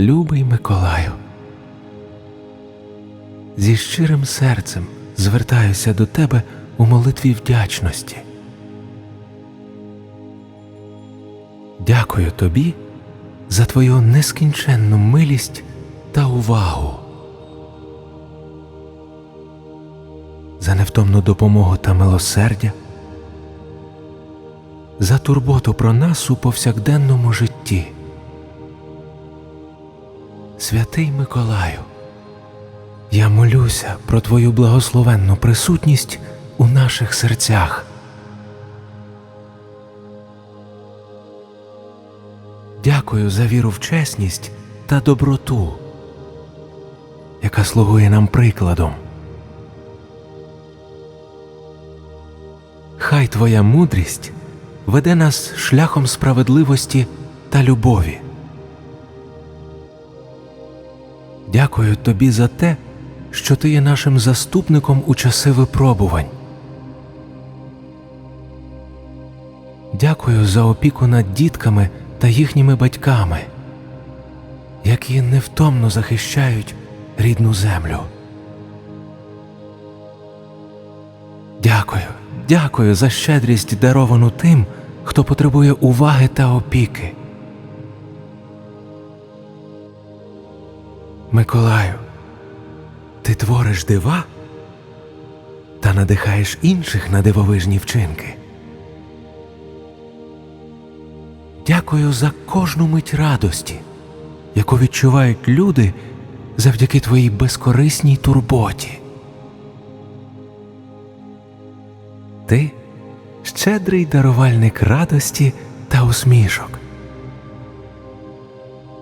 любий Миколаю. Зі щирим серцем звертаюся до тебе у молитві вдячності. Дякую тобі за твою нескінченну милість та увагу, за невтомну допомогу та милосердя, за турботу про нас у повсякденному житті. Святий Миколаю, я молюся про Твою благословенну присутність у наших серцях. Дякую за віру в чесність та доброту, яка слугує нам прикладом. Хай Твоя мудрість веде нас шляхом справедливості та любові. Дякую тобі за те, що ти є нашим заступником у часи випробувань. Дякую за опіку над дітками та їхніми батьками, які невтомно захищають рідну землю. Дякую, дякую за щедрість, даровану тим, хто потребує уваги та опіки. Миколаю, ти твориш дива та надихаєш інших на дивовижні вчинки. Дякую за кожну мить радості, яку відчувають люди завдяки твоїй безкорисній турботі. Ти щедрий дарувальник радості та усмішок.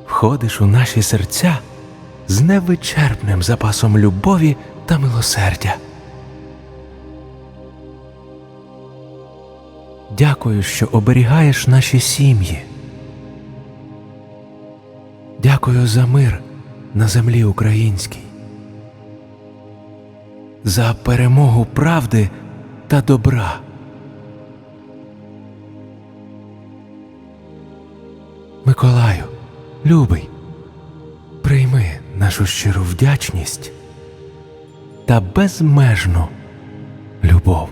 Входиш у наші серця з невичерпним запасом любові та милосердя. Дякую, що оберігаєш наші сім'ї. Дякую за мир на землі українській, за перемогу правди та добра. Миколаю, любий, нашу щиру вдячність та безмежну любов.